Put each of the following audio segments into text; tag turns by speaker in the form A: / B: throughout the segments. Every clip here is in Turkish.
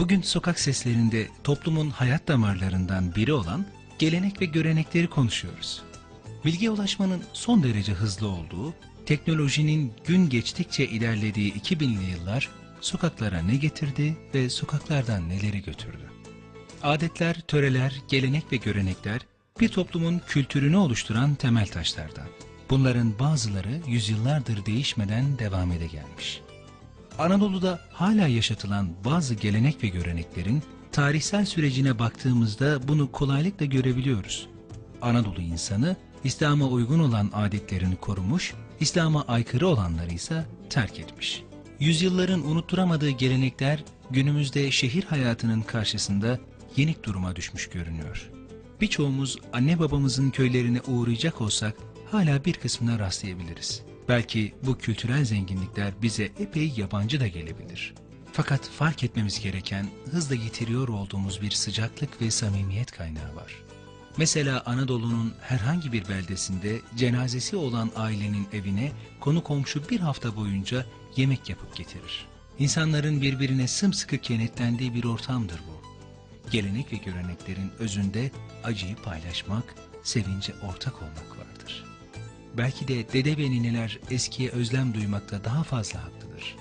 A: Bugün sokak seslerinde toplumun hayat damarlarından biri olan gelenek ve görenekleri konuşuyoruz. Bilgiye ulaşmanın son derece hızlı olduğu, teknolojinin gün geçtikçe ilerlediği 2000'li yıllar sokaklara ne getirdi ve sokaklardan neleri götürdü? Adetler, töreler, gelenek ve görenekler bir toplumun kültürünü oluşturan temel taşlardan. Bunların bazıları yüzyıllardır değişmeden devam ede gelmiş. Anadolu'da hala yaşatılan bazı gelenek ve göreneklerin tarihsel sürecine baktığımızda bunu kolaylıkla görebiliyoruz. Anadolu insanı İslam'a uygun olan adetlerini korumuş, İslam'a aykırı olanları ise terk etmiş. Yüzyılların unutturamadığı gelenekler günümüzde şehir hayatının karşısında yenik duruma düşmüş görünüyor. Birçoğumuz anne babamızın köylerine uğrayacak olsak hala bir kısmına rastlayabiliriz. Belki bu kültürel zenginlikler bize epey yabancı da gelebilir. Fakat fark etmemiz gereken hızla yitiriyor olduğumuz bir sıcaklık ve samimiyet kaynağı var. Mesela Anadolu'nun herhangi bir beldesinde cenazesi olan ailenin evine konu komşu bir hafta boyunca yemek yapıp getirir. İnsanların birbirine sımsıkı kenetlendiği bir ortamdır bu. Gelenek ve göreneklerin özünde acıyı paylaşmak, sevince ortak olmak vardır. Belki de dede ve nineler eskiye özlem duymakta daha fazla haklıdır.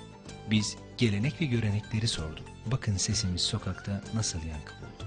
A: Biz gelenek ve görenekleri sorduk. Bakın sesimiz sokakta nasıl yankı buldu.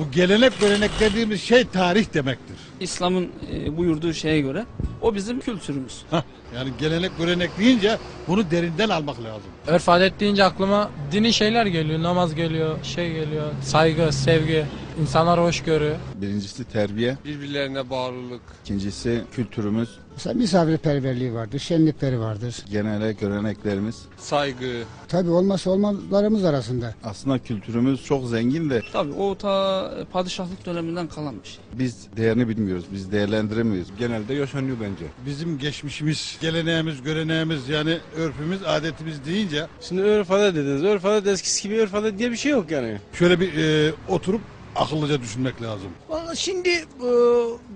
B: Bu gelenek görenek dediğimiz şey tarih demektir.
C: İslam'ın e, buyurduğu şeye göre o bizim kültürümüz.
B: Hah, yani gelenek görenek deyince bunu derinden almak lazım.
D: Örf adet deyince aklıma dini şeyler geliyor. Namaz geliyor, şey geliyor. Saygı, sevgi, insanlar hoşgörü.
E: Birincisi terbiye,
F: birbirlerine bağlılık.
E: ikincisi kültürümüz,
G: Mesela misafirperverliği vardır, şenlikleri vardır.
E: genele göreneklerimiz.
F: Saygı.
G: Tabii olmazsa olmazlarımız arasında.
E: Aslında kültürümüz çok zengin de
C: Tabii o ta padişahlık döneminden kalan bir şey.
E: biz değerini bilmiyoruz, biz değerlendiremiyoruz.
H: genelde yaşanıyor bence.
B: Bizim geçmişimiz, geleneğimiz, göreneğimiz yani örfümüz, adetimiz deyince
H: Şimdi örf adet dediniz. Örf adet eskisi gibi örf adet diye bir şey yok yani.
B: şöyle bir e, oturup akıllıca düşünmek lazım.
I: Şimdi e,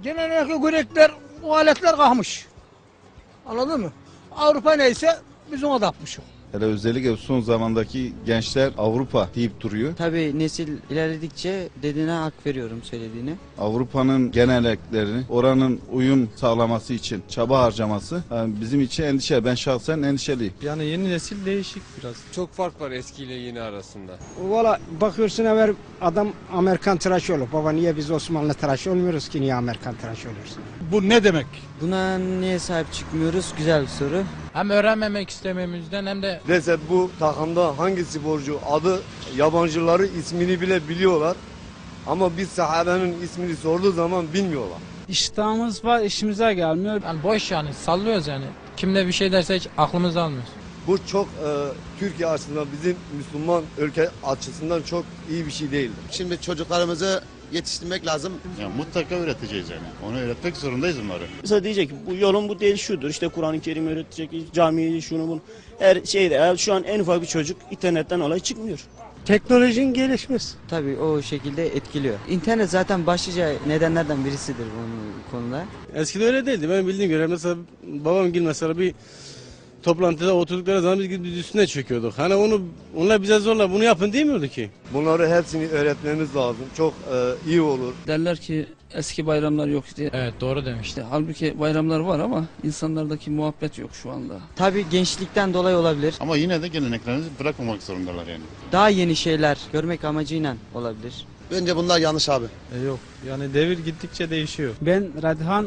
I: genellikle görekler, bu aletler kalkmış. Anladın mı? Avrupa neyse biz ona da yapmışız.
E: Hele özellikle son zamandaki gençler Avrupa deyip duruyor.
J: Tabii nesil ilerledikçe dediğine hak veriyorum söylediğine.
E: Avrupa'nın genelliklerini, oranın uyum sağlaması için çaba harcaması yani bizim için endişe. Ben şahsen endişeliyim.
D: Yani yeni nesil değişik biraz.
F: Çok fark var eskiyle yeni arasında.
I: Valla bakıyorsun evvel adam Amerikan tıraşı olur. Baba niye biz Osmanlı tıraşı olmuyoruz ki niye Amerikan tıraşı oluyoruz?
B: Bu ne demek?
J: Buna niye sahip çıkmıyoruz? Güzel bir soru.
D: Hem öğrenmemek istememizden hem de
K: Mesela bu takımda hangi sporcu adı yabancıları ismini bile biliyorlar. Ama biz sahabenin ismini sorduğu zaman bilmiyorlar.
I: İştahımız var işimize gelmiyor.
D: yani boş yani sallıyoruz yani. Kim ne bir şey derse hiç aklımız almıyor.
K: Bu çok e, Türkiye açısından bizim Müslüman ülke açısından çok iyi bir şey değildir.
L: Şimdi çocuklarımızı yetiştirmek lazım.
M: Ya mutlaka öğreteceğiz yani. Onu öğretmek zorundayız onları.
N: Mesela diyecek ki bu yolun bu değil şudur. İşte Kur'an-ı Kerim öğretecek, camiyi şunu bunu. Her şeyde şu an en ufak bir çocuk internetten olay çıkmıyor.
I: Teknolojinin gelişmesi.
J: Tabii o şekilde etkiliyor. İnternet zaten başlıca nedenlerden birisidir bunun konuda.
H: Eskiden öyle değildi. Ben bildiğim göre mesela babam gel mesela bir toplantıda oturdukları zaman biz gidip üstüne çöküyorduk. Hani onu onlar bize zorla bunu yapın demiyordu ki.
K: Bunları hepsini öğretmemiz lazım. Çok e, iyi olur.
C: Derler ki eski bayramlar yok diye.
D: Evet doğru demişti.
C: Halbuki bayramlar var ama insanlardaki muhabbet yok şu anda.
J: Tabii gençlikten dolayı olabilir.
M: Ama yine de geleneklerimizi bırakmamak zorundalar yani.
J: Daha yeni şeyler görmek amacıyla olabilir.
L: Bence bunlar yanlış abi.
D: yok yani devir gittikçe değişiyor.
I: Ben Radhan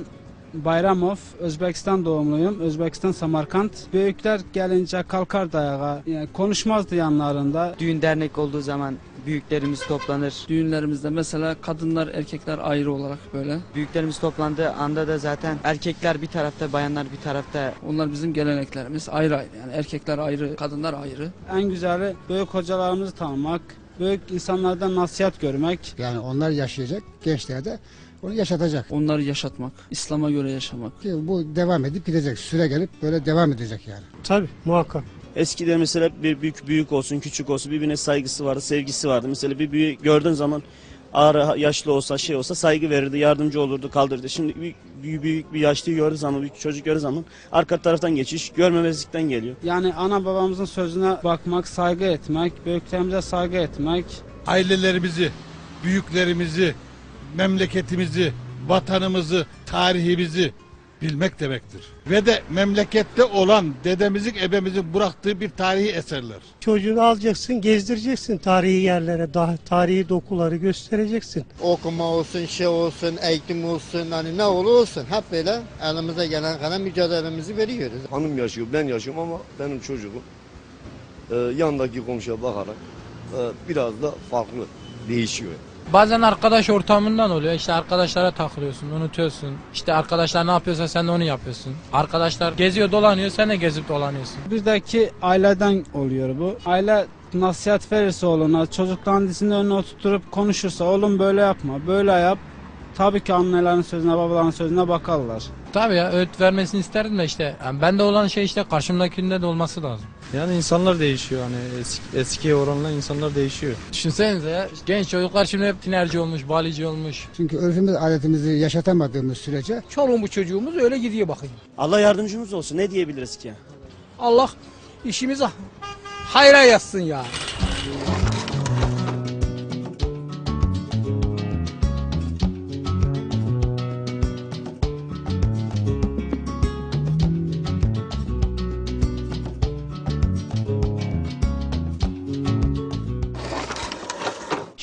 I: Bayramov, Özbekistan doğumluyum. Özbekistan Samarkand. Büyükler gelince kalkar dayağa. Yani konuşmazdı yanlarında.
J: Düğün dernek olduğu zaman büyüklerimiz toplanır.
C: Düğünlerimizde mesela kadınlar erkekler ayrı olarak böyle.
J: Büyüklerimiz toplandığı anda da zaten erkekler bir tarafta, bayanlar bir tarafta.
C: Onlar bizim geleneklerimiz ayrı ayrı. Yani erkekler ayrı, kadınlar ayrı.
I: En güzeli büyük hocalarımızı tanımak, büyük insanlardan nasihat görmek.
G: Yani onlar yaşayacak, gençler de onu yaşatacak.
C: Onları yaşatmak, İslam'a göre yaşamak.
G: Ki bu devam edip gidecek. Süre gelip böyle devam edecek yani.
I: Tabii muhakkak.
N: Eskide mesela bir büyük büyük olsun, küçük olsun birbirine saygısı vardı, sevgisi vardı. Mesela bir büyük gördüğün zaman ağır yaşlı olsa şey olsa saygı verirdi, yardımcı olurdu, kaldırdı. Şimdi büyük, büyük, büyük bir yaşlıyı gördüğü zaman, büyük çocuk gördüğü zaman arka taraftan geçiş görmemezlikten geliyor.
I: Yani ana babamızın sözüne bakmak, saygı etmek, büyüklerimize saygı etmek.
B: Ailelerimizi, büyüklerimizi, memleketimizi, vatanımızı, tarihimizi bilmek demektir. Ve de memlekette olan dedemizin, ebemizin bıraktığı bir tarihi eserler.
O: Çocuğunu alacaksın, gezdireceksin tarihi yerlere, daha tarihi dokuları göstereceksin.
G: Okuma olsun, şey olsun, eğitim olsun, hani ne olur olsun. Hep böyle elimize gelen kadar mücadelemizi veriyoruz.
K: Hanım yaşıyor, ben yaşıyorum ama benim çocuğum e, yandaki komşuya bakarak e, biraz da farklı değişiyor.
D: Bazen arkadaş ortamından oluyor. İşte arkadaşlara takılıyorsun, unutuyorsun. İşte arkadaşlar ne yapıyorsa sen de onu yapıyorsun. Arkadaşlar geziyor dolanıyor, sen de gezip dolanıyorsun.
I: Bir de ki aileden oluyor bu. Aile nasihat verirse oğluna, çocukların dizinin önüne oturtup konuşursa oğlum böyle yapma, böyle yap. Tabii ki annelerin sözüne, babaların sözüne bakarlar.
D: Tabii ya öğüt vermesini isterdim de işte. Yani bende olan şey işte karşımdakinde de olması lazım.
H: Yani insanlar değişiyor hani eski, eskiye oranla insanlar değişiyor.
D: Düşünsenize ya genç çocuklar şimdi hep tinerci olmuş, balici olmuş.
G: Çünkü örfümüz, adetimizi yaşatamadığımız sürece
C: Çoluğumuz çocuğumuz öyle gidiyor bakayım.
N: Allah yardımcımız olsun ne diyebiliriz ki?
C: Allah işimizi hayra yazsın ya.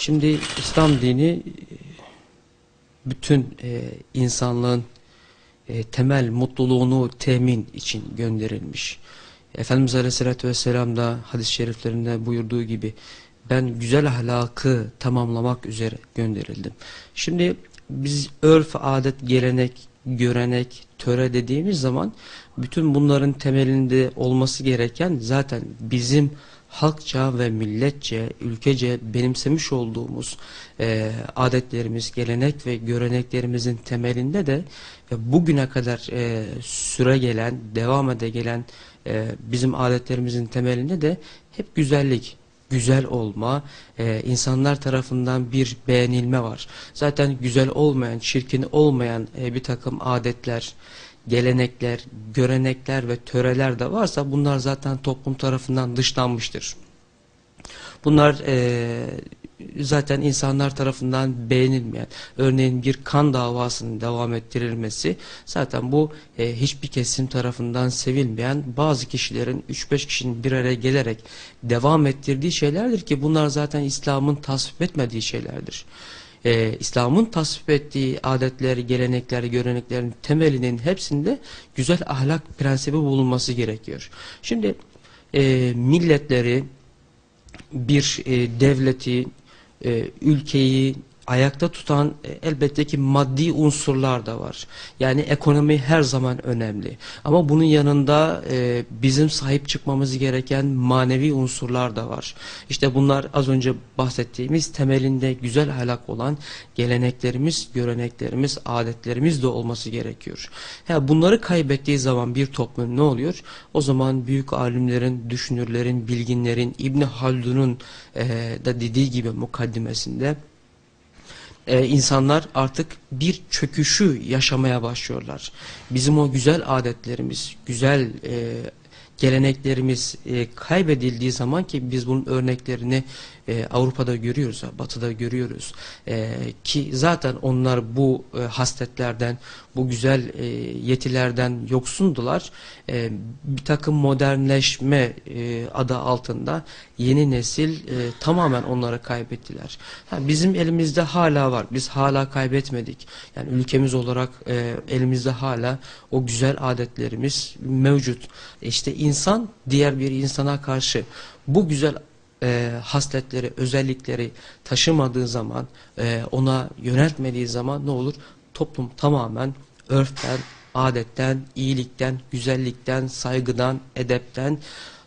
P: Şimdi İslam dini bütün e, insanlığın e, temel mutluluğunu temin için gönderilmiş. Efendimiz Aleyhisselatü Vesselam da hadis-i şeriflerinde buyurduğu gibi ben güzel ahlakı tamamlamak üzere gönderildim. Şimdi biz örf, adet, gelenek, görenek, töre dediğimiz zaman bütün bunların temelinde olması gereken zaten bizim halkça ve milletçe, ülkece benimsemiş olduğumuz e, adetlerimiz, gelenek ve göreneklerimizin temelinde de ve bugüne kadar e, süre gelen, devam ede gelen e, bizim adetlerimizin temelinde de hep güzellik, güzel olma, e, insanlar tarafından bir beğenilme var. Zaten güzel olmayan, çirkin olmayan e, bir takım adetler, gelenekler, görenekler ve töreler de varsa bunlar zaten toplum tarafından dışlanmıştır. Bunlar e, zaten insanlar tarafından beğenilmeyen, örneğin bir kan davasının devam ettirilmesi zaten bu e, hiçbir kesim tarafından sevilmeyen bazı kişilerin 3-5 kişinin bir araya gelerek devam ettirdiği şeylerdir ki bunlar zaten İslam'ın tasvip etmediği şeylerdir. Ee, İslam'ın tasvip ettiği adetler, gelenekler, göreneklerin temelinin hepsinde güzel ahlak prensibi bulunması gerekiyor. Şimdi e, milletleri, bir e, devleti, e, ülkeyi ayakta tutan e, elbette ki maddi unsurlar da var. Yani ekonomi her zaman önemli. Ama bunun yanında e, bizim sahip çıkmamız gereken manevi unsurlar da var. İşte bunlar az önce bahsettiğimiz temelinde güzel ahlak olan geleneklerimiz, göreneklerimiz, adetlerimiz de olması gerekiyor. Ha, bunları kaybettiği zaman bir toplum ne oluyor? O zaman büyük alimlerin, düşünürlerin, bilginlerin, İbni Haldun'un e, da dediği gibi mukaddimesinde e, insanlar artık bir çöküşü yaşamaya başlıyorlar. Bizim o güzel adetlerimiz, güzel e, geleneklerimiz e, kaybedildiği zaman ki biz bunun örneklerini e, Avrupa'da görüyoruz, Batı'da görüyoruz e, ki zaten onlar bu e, hasletlerden, bu güzel e, yetilerden yoksundular. E, bir takım modernleşme e, adı altında yeni nesil e, tamamen onları kaybettiler. Ha, bizim elimizde hala var, biz hala kaybetmedik. Yani ülkemiz olarak e, elimizde hala o güzel adetlerimiz mevcut. İşte insan diğer bir insana karşı bu güzel e, hasletleri, özellikleri taşımadığı zaman, e, ona yöneltmediği zaman ne olur? Toplum tamamen örften, adetten, iyilikten, güzellikten, saygıdan, edepten,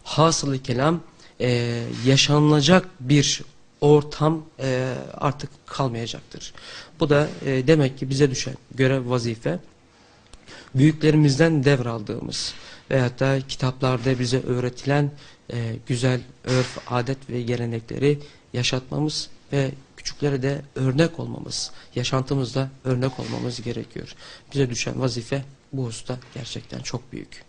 P: hasılı kelam e, yaşanılacak bir ortam e, artık kalmayacaktır. Bu da e, demek ki bize düşen görev vazife büyüklerimizden devraldığımız veyahut da kitaplarda bize öğretilen e, güzel örf, adet ve gelenekleri yaşatmamız ve küçüklere de örnek olmamız, yaşantımızda örnek olmamız gerekiyor. Bize düşen vazife bu hususta gerçekten çok büyük.